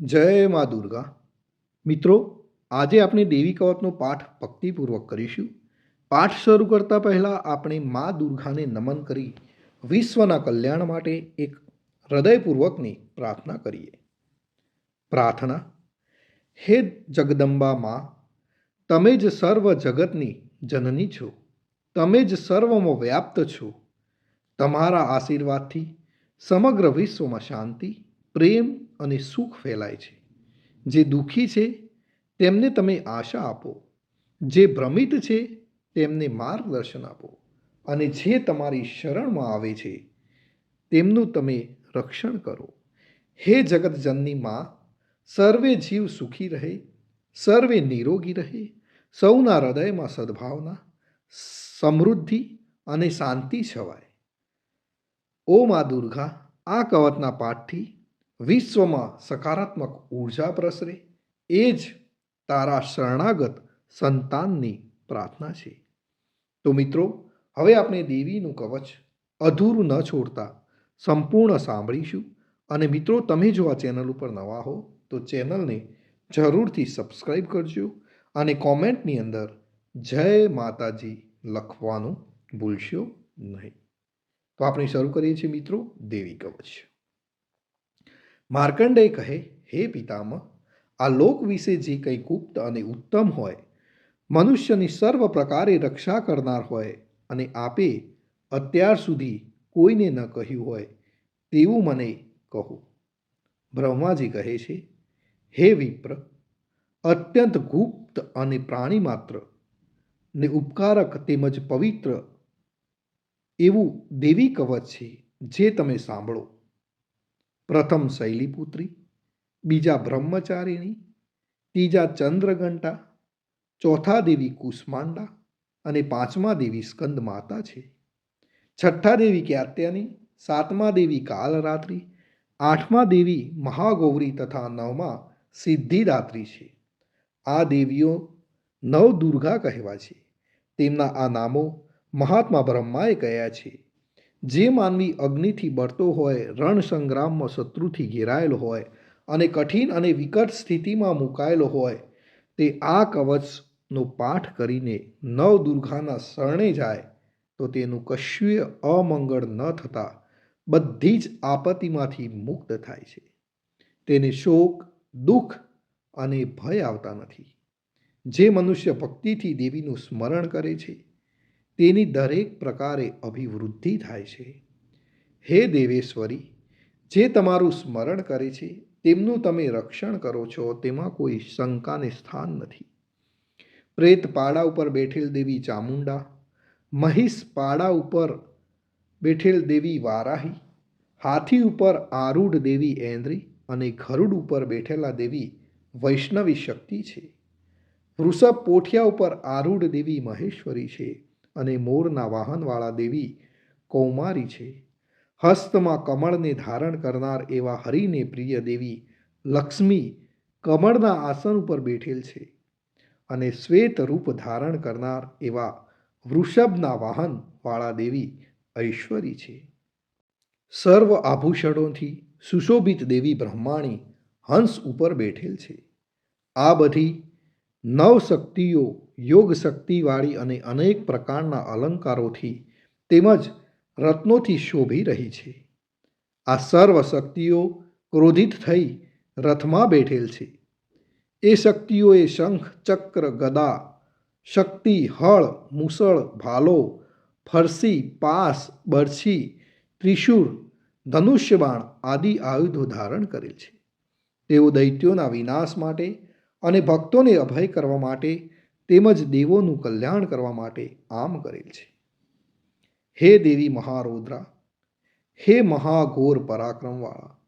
જય મા દુર્ગા. મિત્રો, આજે આપણે દેવી કવચનો પાઠ ભક્તિપૂર્વક કરીશું. પાઠ શરૂ કરતાં પહેલાં આપણે મા દુર્ગાને નમન કરી વિશ્વના કલ્યાણ માટે એક હૃદયપૂર્વકની પ્રાર્થના કરીએ. પ્રાર્થના, હે જગદંબા મા, તમે જ સર્વ જગતની જનની છો. તમે જ સર્વમાં વ્યાપ્ત છો. તમારા આશીર્વાદથી સમગ્ર વિશ્વમાં શાંતિ પ્રેમ અને સુખ ફેલાય છે. જે દુઃખી છે, તેમને તમે આશા આપો. જે ભ્રમિત છે, તેમને માર્ગદર્શન આપો. અને જે તમારી શરણમાં આવે છે, તેમનું તમે રક્ષણ કરો. હે જગતજનની માં, સર્વે જીવ સુખી રહે, સર્વે નિરોગી રહે, સૌના હૃદયમાં સદભાવના, સમૃદ્ધિ અને શાંતિ છવાય. ઓ મા દુર્ગા, આ કવચના પાઠથી વિશ્વમાં સકારાત્મક ઊર્જા પ્રસરે, એ જ તારા શરણાગત સંતાનની પ્રાર્થના છે. તો મિત્રો, હવે આપણે દેવીનું કવચ અધૂરું ન છોડતા સંપૂર્ણ સાંભળીશું. અને મિત્રો, તમે જો આ ચેનલ ઉપર નવા હો, તો ચેનલને જરૂરથી સબસ્ક્રાઈબ કરજો અને કોમેન્ટની અંદર જય માતાજી લખવાનું ભૂલશો નહીં. તો આપણે શરૂ કરીએ છીએ મિત્રો, દેવી કવચ. માર્કંડેય કહે, હે પિતામહ, આ લોક વિશે જે કંઈ ગુપ્ત અને ઉત્તમ હોય, મનુષ્યની સર્વ પ્રકારે રક્ષા કરનાર હોય અને આપે અત્યાર સુધી કોઈને ન કહ્યું હોય, તેવું મને કહો. બ્રહ્માજી કહે છે, હે વિપ્ર, અત્યંત ગુપ્ત અને પ્રાણી માત્ર, ને ઉપકારક તેમજ પવિત્ર, એવું દેવી કવચ છે જે તમે સાંભળો. પ્રથમ શૈલીપુત્રી, બીજા બ્રહ્મચારિણી, ત્રીજા ચંદ્રઘંટા, ચોથા દેવી કુષ્માંડા અને પાંચમા દેવી સ્કંદ માતા છે. છઠ્ઠા દેવી ક્યાત્યાની, સાતમા દેવી કાલરાત્રિ, આઠમા દેવી મહાગૌરી તથા નવમા સિદ્ધિદાત્રી છે. આ દેવીઓ નવ દુર્ગા કહેવા છે. તેમના આ નામો મહાત્મા બ્રહ્માએ કહ્યા છે. જે માનવી અગ્નિથી બળતો હોય રણ સંગ્રામમાં શત્રુથી ઘેરાયેલો હોય અને કઠિન અને વિકટ સ્થિતિમાં મુકાયેલો હોય, તે આ કવચનો પાઠ કરીને નવ દુર્ગાના શરણે જાય, તો તેનું કશ્યુય અમંગળ ન થતાં બધી જ આપત્તિમાંથી મુક્ત થાય છે. તેને શોક, દુઃખ અને ભય આવતા નથી. જે મનુષ્ય ભક્તિથી દેવીનું સ્મરણ કરે છે તેની દરેક પ્રકારે અભિવૃદ્ધિ થાય છે. હે દેવેશ્વરી, જે તમારું સ્મરણ કરે છે, તેમનું તમે રક્ષણ કરો છો, તેમાં કોઈ શંકાને સ્થાન નથી. પ્રેત પાડા ઉપર બેઠેલ દેવી ચામુંડા, મહિષ પાડા ઉપર બેઠેલ દેવી વારાહી, હાથી ઉપર આરૂઢ દેવી એન્દ્રી અને ગરુડ ઉપર બેઠેલા દેવી વૈષ્ણવી શક્તિ છે. વૃષભ પોઠિયા ઉપર આરૂઢ દેવી મહેશ્વરી છે. અને મોરના વાહનવાળા દેવી કૌમારી છે. હસ્તમાં કમળને ધારણ કરનાર એવા હરિને પ્રિય દેવી લક્ષ્મી કમળના આસન ઉપર બેઠેલ છે અને શ્વેત રૂપ ધારણ કરનાર એવા વૃષભના વાહનવાળા દેવી ઐશ્વરી છે. સર્વ આભૂષણોથી સુશોભિત દેવી બ્રહ્માણી હંસ ઉપર બેઠેલ છે. આ બધી નવ શક્તિઓ યોગ શક્તિવાળી અને અનેક પ્રકારના અલંકારોથી તેમજ રત્નોથી શોભી રહી છે. આ સર્વ શક્તિઓ ક્રોધિત થઈ રથમાં બેઠેલ છે. એ શક્તિઓએ શંખ, ચક્ર, ગદા, શક્તિ, હળ, મુસળ, ભાલો, ફરસી, પાસ, બરછી ત્રિશુર ધનુષ્યબાણ આદિ આયુધો ધારણ કરેલ છે. તેઓ દૈત્યોના વિનાશ માટે અને ભક્તોને અભય કરવા માટે તેમજ દેવોનું કલ્યાણ કરવા માટે આમ કરેલ છે. હે દેવી મહારૌદ્રા, હે મહાઘોર પરાક્રમવાળા,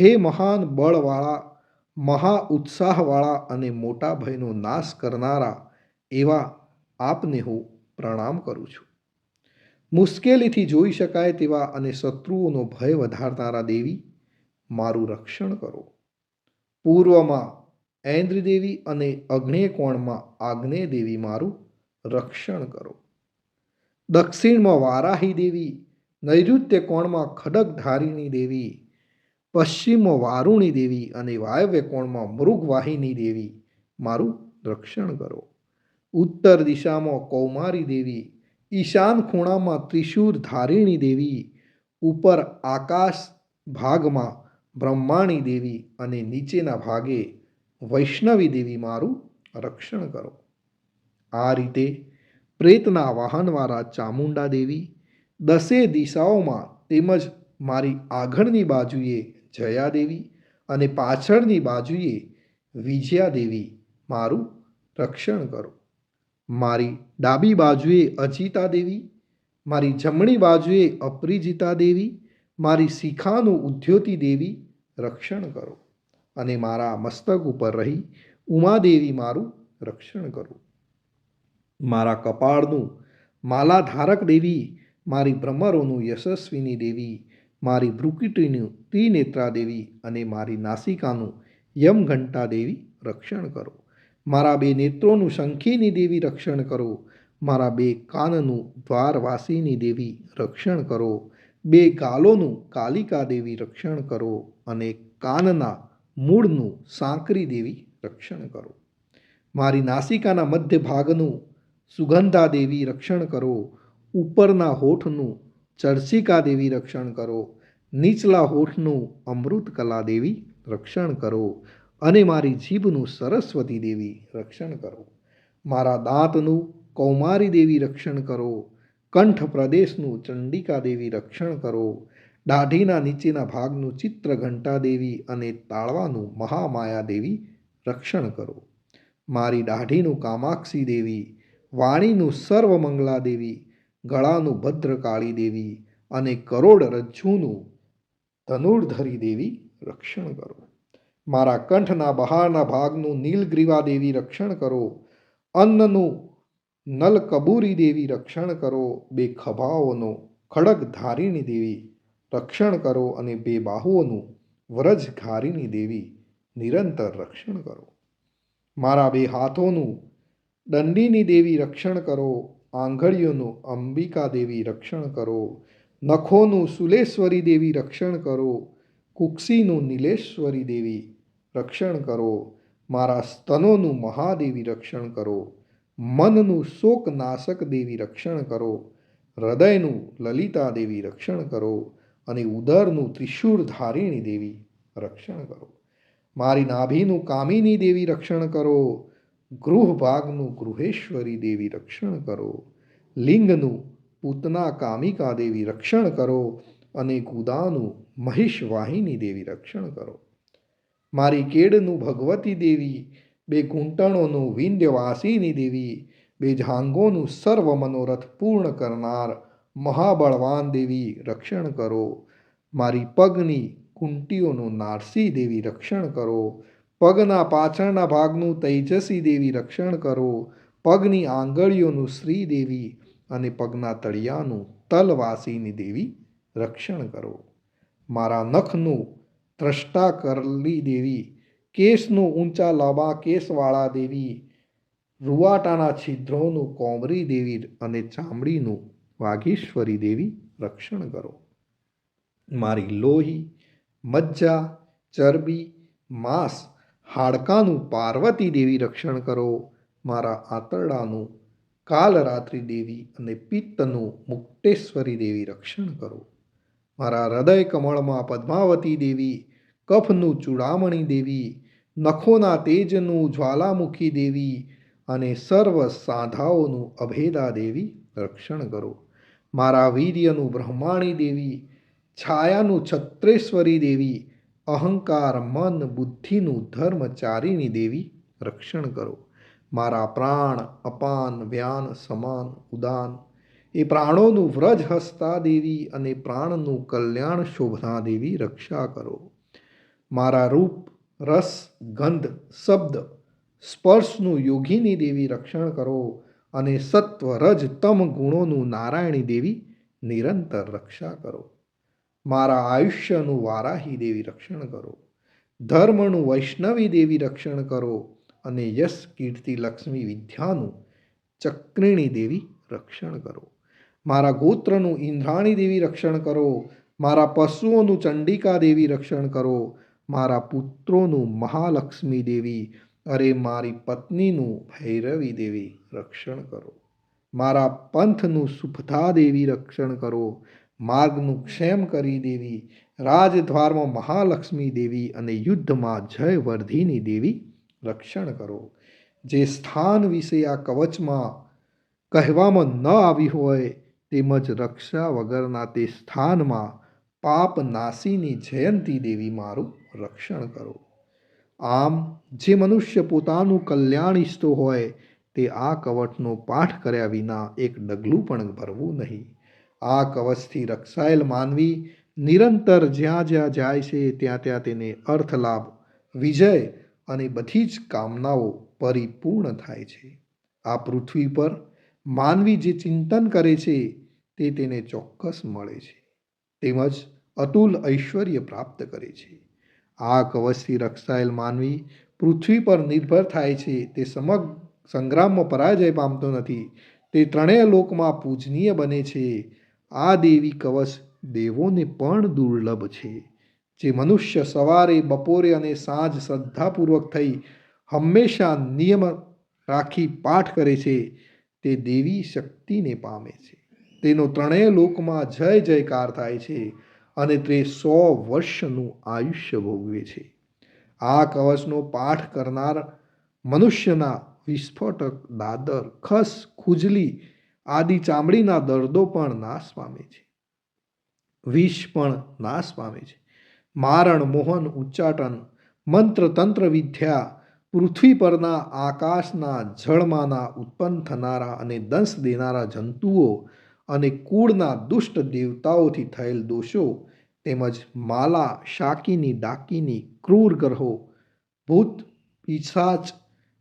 હે મહાન બળવાળા, મહા ઉત્સાહવાળા અને મોટા ભયનો નાશ કરનારા એવા આપને હું પ્રણામ કરું છું. મુશ્કેલીથી જોઈ શકાય તેવા અને શત્રુઓનો ભય વધારનારા દેવી, મારું રક્ષણ કરો. પૂર્વમાં ઐન્દ્ર દેવી અને અગ્નેય કોણમાં આગ્નેય દેવી મારું રક્ષણ કરો. દક્ષિણમાં વારાહી દેવી, નૈઋત્ય કોણમાં ખડકધારીણી દેવી, પશ્ચિમમાં વારુણી દેવી અને વાયવ્ય કોણમાં મૃગવાહિની દેવી મારું રક્ષણ કરો. ઉત્તર દિશામાં કૌમારી દેવી, ઈશાન ખૂણામાં ત્રિશૂર ધારિણી દેવી, ઉપર આકાશ ભાગમાં બ્રહ્માણી દેવી અને નીચેના ભાગે વૈષ્ણવી દેવી મારું રક્ષણ કરો. આ રીતે પ્રેતના વાહનવાળા ચામુંડા દેવી દસે દિશાઓમાં તેમજ મારી આગળની બાજુએ જયા દેવી અને પાછળની બાજુએ વિજયા દેવી મારું રક્ષણ કરો. મારી ડાબી બાજુએ અજીતા દેવી, મારી જમણી બાજુએ અપરિજિતા દેવી, મારી શિખાનું ઉદ્યોતી દેવી રક્ષણ કરો. અને મારા મસ્તક ઉપર રહી ઉમાદેવી મારું રક્ષણ કરો. મારા કપાળનું માલાધારક દેવી, મારી ભ્રમરોનું યશસ્વીની દેવી, મારી ભ્રુકીટીનું ત્રિનેત્રા દેવી અને મારી નાસિકાનું યમઘંટા દેવી રક્ષણ કરો. મારા બે નેત્રોનું શંખીની દેવી રક્ષણ કરો. મારા બે કાનનું દ્વારવાસીની દેવી રક્ષણ કરો. બે ગાલોનું કાલિકા દેવી રક્ષણ કરો અને કાનના મૂળનું સાંકરી દેવી રક્ષણ કરો. મારી નાસિકાના મધ્ય ભાગનું સુગંધા દેવી રક્ષણ કરો. ઉપરના હોઠનું ચર્ચિકા દેવી રક્ષણ કરો. નીચલા હોઠનું અમૃત કલા દેવી રક્ષણ કરો અને મારી જીભનું સરસ્વતી દેવી રક્ષણ કરો. મારા દાંતનું કૌમારી દેવી રક્ષણ કરો. કંઠ પ્રદેશનું ચંડિકા દેવી રક્ષણ કરો. દાઢીના નીચેના ભાગનું ચિત્ર ઘંટા દેવી અને તાળવાનું મહામાયા દેવી રક્ષણ કરો. મારી દાઢીનું કામાક્ષી દેવી, વાણીનું સર્વમંગલા દેવી ગળાનું ભદ્રકાળી દેવી અને કરોડ રજ્જુનું ધનુર્ધરી દેવી રક્ષણ કરો. મારા કંઠના બહારના ભાગનું નીલગ્રીવા દેવી રક્ષણ કરો. અન્નનું નલકબૂરી દેવી રક્ષણ કરો. બે ખભાઓનો ખડગ ધારીણી દેવી રક્ષણ કરો અને બે બાહુઓનું વ્રજ ઘારીની દેવી નિરંતર રક્ષણ કરો. મારા બે હાથોનું દંડીની દેવી રક્ષણ કરો, આંગળીઓનું અંબિકા દેવી રક્ષણ કરો, નખોનું સુલેશ્વરી દેવી રક્ષણ કરો, કુક્ષીનું નીલેશ્વરી દેવી રક્ષણ કરો, મારા સ્તનોનું મહાદેવી રક્ષણ કરો, મનનું શોકનાશક દેવી રક્ષણ કરો, હૃદયનું લલિતા દેવી રક્ષણ કરો અને ઉદરનું ત્રિશૂળ ધારિણી દેવી રક્ષણ કરો. મારી નાભીનું કામિની દેવી રક્ષણ કરો. ગૃહ ભાગનું ગૃહેશ્વરી દેવી રક્ષણ કરો. લિંગનું પૂતના કામિકા દેવી રક્ષણ કરો અને ગુદાનું મહિષવાહિની દેવી રક્ષણ કરો. મારી કેડનું ભગવતી દેવી, બે ઘૂંટણોનું વિંધ્યવાસીની દેવી, બે જાંગોનું સર્વ મનોરથ પૂર્ણ કરનાર મહાબળવાન દેવી રક્ષણ કરો. મારી પગની કુંટીઓનું નારસી દેવી રક્ષણ કરો. પગના પાછળના ભાગનું તૈજસી દેવી રક્ષણ કરો. પગની આંગળીઓનું શ્રી દેવી અને પગના તળિયાનું તલવાસીની દેવી રક્ષણ કરો. મારા નખનું ત્રષ્ટા કરલી દેવી કેસનું ઊંચા લાંબા કેસવાળા દેવી, રૂવાટાના છિદ્રોનું કોમરી દેવી અને ચામડીનું વાઘેશ્વરી દેવી રક્ષણ કરો. મારી લોહી, મજ્જા, ચરબી, માંસ, હાડકાનું પાર્વતી દેવી રક્ષણ કરો. મારા આંતરડાનું કાલરાત્રિ દેવી અને પિત્તનું મુક્તેશ્વરી દેવી રક્ષણ કરો. મારા હૃદય કમળમાં પદ્માવતી દેવી, કફનું ચૂડામણી દેવી, નખોના તેજનું જ્વાલામુખી દેવી અને સર્વ સાંધાઓનું અભેદા દેવી રક્ષણ કરો. મારા વીર્યનું બ્રહ્માણી દેવી, છાયાનું છત્રેશ્વરી દેવી, અહંકાર, મન, બુદ્ધિનું ધર્મચારીની દેવી, રક્ષણ કરો. મારા પ્રાણ અપાન, વ્યાન, સમાન, ઉદાન. એ પ્રાણોનું વ્રજ હસ્તા દેવી અને પ્રાણનું કલ્યાણ શોભના દેવી, રક્ષા કરો. મારા રૂપ, રસ, ગંધ, શબ્દ, સ્પર્શનું યોગીની દેવી, રક્ષણ કરો. અને સત્વ રજ તમ ગુણોનું નારાયણી દેવી નિરંતર રક્ષા કરો. મારા આયુષ્યનું વારાહી દેવી રક્ષણ કરો. ધર્મનું વૈષ્ણવી દેવી રક્ષણ કરો અને યશ કીર્તિ લક્ષ્મી વિદ્યાનું ચક્રિણી દેવી રક્ષણ કરો. મારા ગોત્રનું ઇન્દ્રાણી દેવી રક્ષણ કરો. મારા પશુઓનું ચંડિકા દેવી રક્ષણ કરો. મારા પુત્રોનું મહાલક્ષ્મી દેવી અરે મારી પત્નીનું ભૈરવી દેવી રક્ષણ કરો. મારા પંથનું સુફધા દેવી રક્ષણ કરો. માર્ગનું ક્ષેમ કરી દેવી. રાજદ્વારમાં મહાલક્ષ્મી દેવી અને યુદ્ધમાં જયવર્ધિની દેવી રક્ષણ કરો. જે સ્થાન વિશે આ કવચમાં કહેવામાં ન આવી હોય તેમજ રક્ષા વગરના તે સ્થાનમાં પાપ નાસીની જયંતી દેવી મારું રક્ષણ કરો. આમ જે મનુષ્ય પોતાનું કલ્યાણ ઈચ્છતો હોય તે આ કવચનો પાઠ કર્યા વિના એક ડગલું પણ ભરવું નહીં. આ કવચથી રક્ષાયેલ માનવી નિરંતર જ્યાં જ્યાં જાય છે ત્યાં ત્યાં તેને અર્થ લાભ વિજય અને બધી જ કામનાઓ પરિપૂર્ણ થાય છે. આ પૃથ્વી પર માનવી જે ચિંતન કરે છે તે તેને ચોક્કસ મળે છે. તેમજ અતુલ ઐશ્વર્ય પ્રાપ્ત કરે છે. આ કવચથી રક્ષાયેલ માનવી પૃથ્વી પર નિર્ભર થાય છે. તે સમગ્ર સંગ્રામમાં પરાજય પામતો નથી. તે ત્રણેય લોકમાં પૂજનીય બને છે. આ દેવી કવચ દેવોને પણ દુર્લભ છે. જે મનુષ્ય સવારે, બપોરે અને સાંજ શ્રદ્ધાપૂર્વક થઈ હંમેશા નિયમ રાખી પાઠ કરે છે, તે દેવી શક્તિને પામે છે. તેનો ત્રણેય લોકમાં જય જયકાર થાય છે. અને તે સો વર્ષનું આયુષ્ય ભોગવે છે. આ કવચનો પાઠ કરનાર મનુષ્યના વિસ્ફોટક દાદર, ખસ, ખુજલી આદિ ચામડીના દર્દો પણ નાશ પામે છે. વિષ પણ નાશ પામે છે. મારણ, મોહન, ઉચ્ચાટન મંત્ર તંત્ર વિદ્યા, પૃથ્વી પરના આકાશના જળમાંના ઉત્પન્ન થનારા અને દંશ દેનારા જંતુઓ અને કુળના દુષ્ટ દેવતાઓથી થયેલ દોષો તેમજ માલા, શાકીની, ડાકીની, ક્રૂર ગ્રહો, ભૂત, પિશાચ,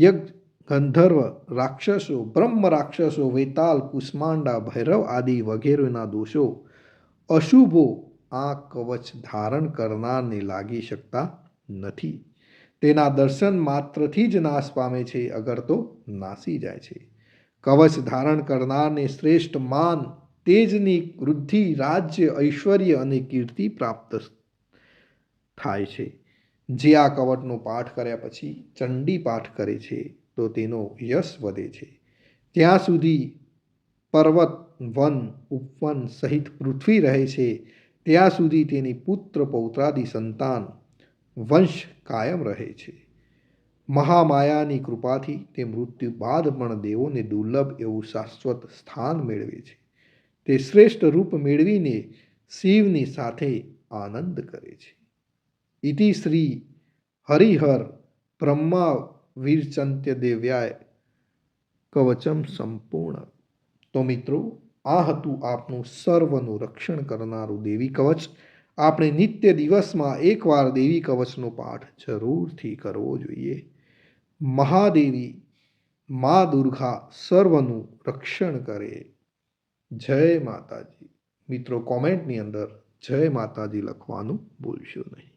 યજ્ઞ, ગંધર્વ, રાક્ષસો, બ્રહ્મ રાક્ષસો, વેતાલ, કુષ્માંડા, ભૈરવ આદિ વગેરેના દોષો, અશુભો આ કવચ ધારણ કરનારને લાગી શકતા નથી. તેના દર્શન માત્રથી જ નાશ પામે છે, અગર તો નાસી જાય છે. કવચ ધારણ કરનારને શ્રેષ્ઠ માન તેજની વૃદ્ધિ, રાજ્ય, ઐશ્વર્ય અને કીર્તિ પ્રાપ્ત થાય છે. જે આ કવટનો પાઠ કર્યા પછી ચંડી પાઠ કરે છે, તો તેનો યશ વધે છે. ત્યાં સુધી પર્વત, વન, ઉપવન સહિત પૃથ્વી રહે છે. ત્યાં સુધી તેની પુત્ર, પૌત્રાદિ સંતાન, વંશ કાયમ રહે છે. મહામાયાની કૃપાથી તે મૃત્યુ બાદ પણ દેવોને દુર્લભ એવું શાશ્વત સ્થાન મેળવે છે. તે શ્રેષ્ઠ રૂપ મેળવીને શિવની સાથે આનંદ કરે છે. ઇતિ શ્રી હરિહર બ્રહ્મા વીરચંત્ય દેવ્યાય કવચમ સંપૂર્ણ. તો મિત્રો, આ હતું આપનું સર્વનું રક્ષણ કરનારું દેવી કવચ. આપણે નિત્ય દિવસમાં એકવાર દેવી કવચનો પાઠ જરૂરથી કરવો જોઈએ. મહાદેવી મા દુર્ગા સર્વનું રક્ષણ કરે. જય માતાજી. મિત્રો કોમેન્ટની અંદર જય માતાજી લખવાનું ભૂલશો નહીં.